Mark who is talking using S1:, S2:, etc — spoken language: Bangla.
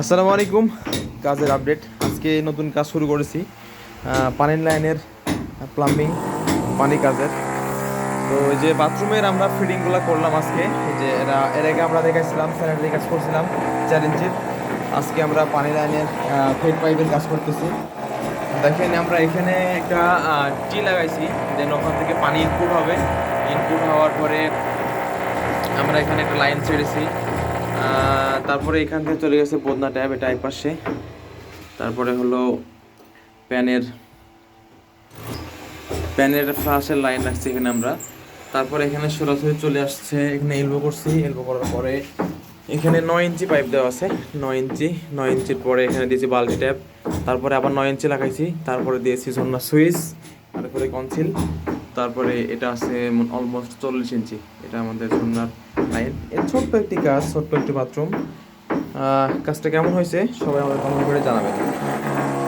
S1: আসসালামু আলাইকুম। কাজের আপডেট আজকে নতুন কাজ শুরু করেছি। পানির লাইনের প্লাম্বিং পানি কাজের। তো এই যে বাথরুমের আমরা ফিটিংগুলো করলাম আজকে। যে এরা, এর আগে আমরা দেখাইছিলাম স্যানিটারি কাজ করছিলাম চার ইঞ্চির। আজকে আমরা পানি লাইনের ফেড পাইপের কাজ করতেছি। দেখেন আমরা এখানে একটা টি লাগাইছি, দেন ওখান থেকে পানি ইনপুট হবে। ইনপুট হওয়ার পরে আমরা এখানে একটা লাইন ছেড়েছি। তারপরে এখান থেকে চলে গেছে বদনা ট্যাব, এটা এক পাশে তারপরে হলো প্যানের প্যানের ফ্লাশের লাইন রাখছি এখানে আমরা। তারপরে এখানে সরাসরি চলে আসছে, এখানে এলবো করছি এলবো করার পরে এখানে নয় ইঞ্চি পাইপ দেওয়া আছে। নয় ইঞ্চি, নয় ইঞ্চির পরে এখানে দিয়েছি বাল্টি ট্যাপ তারপরে আবার নয় ইঞ্চি লাগাইছি, তারপরে দিয়েছি ঝর্ণা সুইচ, তারপরে কনসিল তারপরে এটা আছে অলমোস্ট চল্লিশ ইঞ্চি। এটা আমাদের ঝর্ণার লাইন এর ছোট্ট একটি কাজ ছোট্ট একটি বাথরুম কাজটা কেমন হয়েছে? সবাই আমাদের কমেন্ট করে জানাবেন।